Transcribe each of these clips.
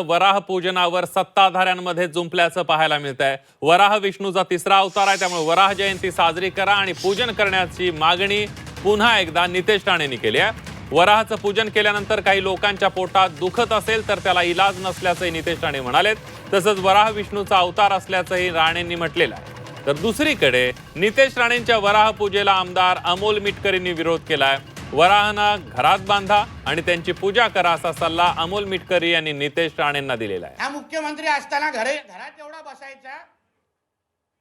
वराह पूजनावर सत्ताधाऱ्यांमध्ये जुंपल्याचं पाहायला मिळत आहे वराह विष्णूचा तिसरा अवतार आहे त्यामुळे वराह जयंती साजरी करा आणि पूजन करण्याची मागणी पुन्हा एकदा नितेश राणेंनी केली आहे. वराहाचं पूजन केल्यानंतर काही लोकांच्या पोटात दुखत असेल तर त्याला इलाज नसल्याचंही नितेश राणे म्हणालेत. तसंच वराह विष्णूचा अवतार असल्याचंही राणेंनी म्हटलेलं आहे. तर दुसरीकडे नितेश राणेंच्या वराह पूजेला आमदार अमोल मिटकरींनी विरोध केलाय. वराहना घरात बांधा आणि त्यांची पूजा करा असा सल्ला अमोल मिटकरी यांनी नितेश राणेंना दिलेला आहे. हा मुख्यमंत्री असताना घरे घरात एवढा बसायचा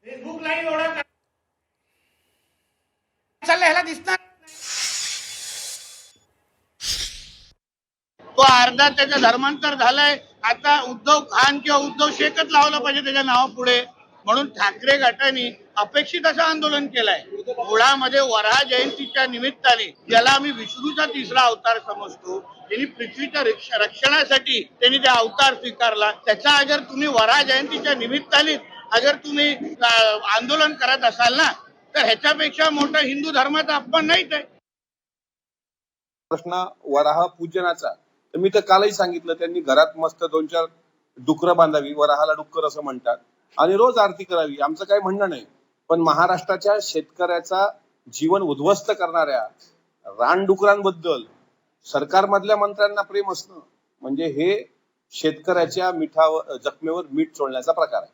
फेसबुक लाईव्ह एवढा चाललंय ह्याला दिसणार तो अर्धा त्याचं धर्मांतर झालंय. आता उद्धव खान किंवा उद्धव शेखच लावलं पाहिजे त्याच्या नावापुढे. म्हणून ठाकरे गटाने अपेक्षित असं आंदोलन केलंय. मुळामध्ये वराह जयंतीच्या निमित्ताने ज्याला आम्ही विष्णूचा तिसरा अवतार समजतो त्यांनी पृथ्वीच्या रक्षणासाठी त्यांनी त्या अवतार स्वीकारला त्याचा अगर तुम्ही वराह जयंतीच्या निमित्ताने अगर तुम्ही आंदोलन करत असाल ना तर ह्याच्यापेक्षा मोठा हिंदू धर्माचा अपमान नाहीच आहे. प्रश्न वराह पूजनाचा. तर मी तर कालही सांगितलं त्यांनी घरात मस्त दोन चार डुकरं बांधावी वराहाला डुक्कर असं म्हणतात. आणि रोज आरती करावी आमचं काही म्हणणं नाही. पण महाराष्ट्राच्या शेतकऱ्याचा जीवन उद्ध्वस्त करणाऱ्या रानडुकरांबद्दल सरकारमधल्या मंत्र्यांना प्रेम असणं म्हणजे हे शेतकऱ्याच्या मिठावर जखमेवर मीठ चोळण्याचा प्रकार आहे.